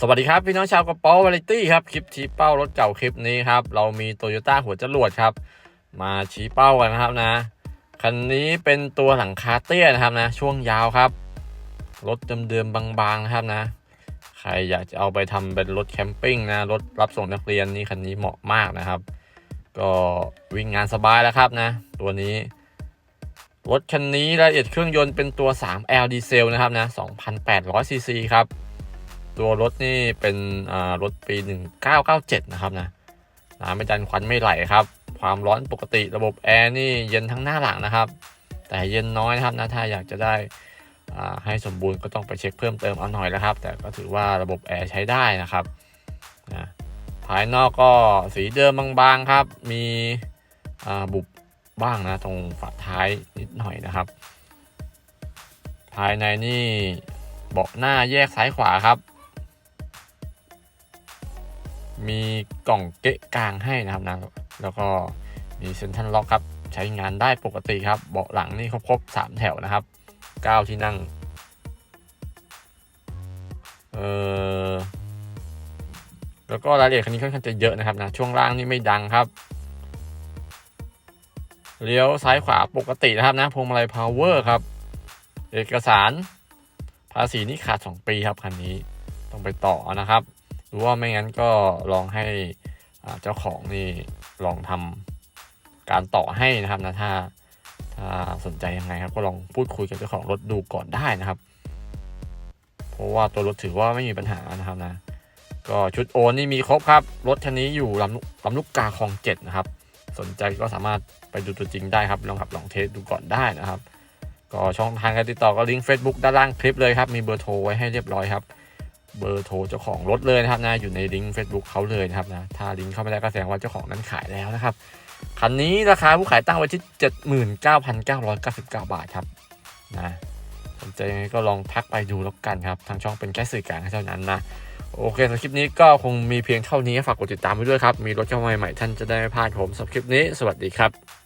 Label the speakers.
Speaker 1: สวัสดีครับ พี่น้องชาวกระเป๋าวาไรตี้ครับ คลิปชี้เป้ารถเก่าคลิปนี้ครับ เรามีโตโยต้าหัวจรวดครับ มาชี้เป้ากันนะครับนะ คันนี้เป็นตัวหลังคาเตี้ยนะครับนะ ช่วงยาวครับ รถเดิมๆบางๆนะครับนะ ใครอยากจะเอาไปทำเป็นรถแคมปิ้งนะ รถรับส่งนักเรียนนี่คันนี้เหมาะมากนะครับ ก็วิ่งงานสบายแล้วครับนะ ตัวนี้ รถคันนี้รายละเอียดเครื่องยนต์เป็นตัว 3L ดีเซลนะครับนะ 2,800ซีซีครับ ตัวรถนี่เป็นอ่ารถปี 1997 นะครับนะน้ำไม่ดันควันไม่ไหลครับ ความร้อนปกติระบบแอร์นี่เย็นทั้งหน้าหลังนะครับ แต่เย็นน้อยนะครับนะถ้าอยากจะได้ให้สมบูรณ์ก็ต้องไปเช็คเพิ่มเติมเอาหน่อยแล้วครับ แต่ก็ถือว่าระบบแอร์ใช้ได้นะครับนะภายนอกก็สีเดิมบางๆครับ มีบุบบ้างนะตรงฝาท้ายนิดหน่อยนะครับ ภายในนี่เบาะหน้าแยกซ้ายขวาครับ มีกล่องเกะกลางให้นะครับนะแล้วก็มีเซ็นทรัลล็อกครับใช้งานได้ปกติครับ เบาะหลังนี่ครบๆสามแถวนะครับเก้าที่นั่งเออแล้วก็รายละเอียดคันนี้ค่อนข้างจะเยอะนะครับนะช่วงล่างนี่ไม่ดังครับเลี้ยวซ้ายขวาปกตินะครับนะพวงมาลัยพาวเวอร์ครับ เอกสารภาษีนี่ขาด 2 ปีครับคันนี้ต้องไปต่อนะครับ รือว่าไม่งั้นก็ลองให้เจ้าของนี่ลองทำการต่อให้นะครับนะถ้าถ้าสนใจยังไงครับ ก็ลองพูดคุยกับเจ้าของรถดูก่อนได้นะครับ เพราะว่าตัวรถถือว่าไม่มีปัญหานะครับนะ ก็ชุดโอนนี่มีครบครับ รถคันนี้อยู่ลำลูกลำลูกกาคลองเจ็ดนะครับ สนใจก็สามารถไปดูตัวจริงได้ครับ ลองขับลองเทสดูก่อนได้นะครับ ก็ช่องทางการติดต่อก็ลิงก์ Facebook ด้านล่างคลิปเลยครับ มีเบอร์โทรไว้ให้เรียบร้อยครับ เบอร์โทรเจ้าของรถเลยนะครับนะอยู่ในลิงก์ Facebook เขาเลยนะครับนะถ้าลิงก์เข้าไม่ได้ก็แสดงว่าเจ้าของนั้นขายแล้วนะครับคันนี้ราคาผู้ขายตั้งไว้ที่ 79,999 บาทครับนะสนใจยังไงก็ลองทักไปดูแล้วกันครับ ทางช่องเป็นแค่สื่อกลางเท่านั้นนะ โอเคสำหรับคลิปนี้ก็คงมีเพียงเท่านี้ฝากกดติดตามไว้ด้วยครับ มีรถเข้ามาใหม่ท่านจะได้ไม่พลาดผมสำหรับคลิปนี้ สวัสดีครับ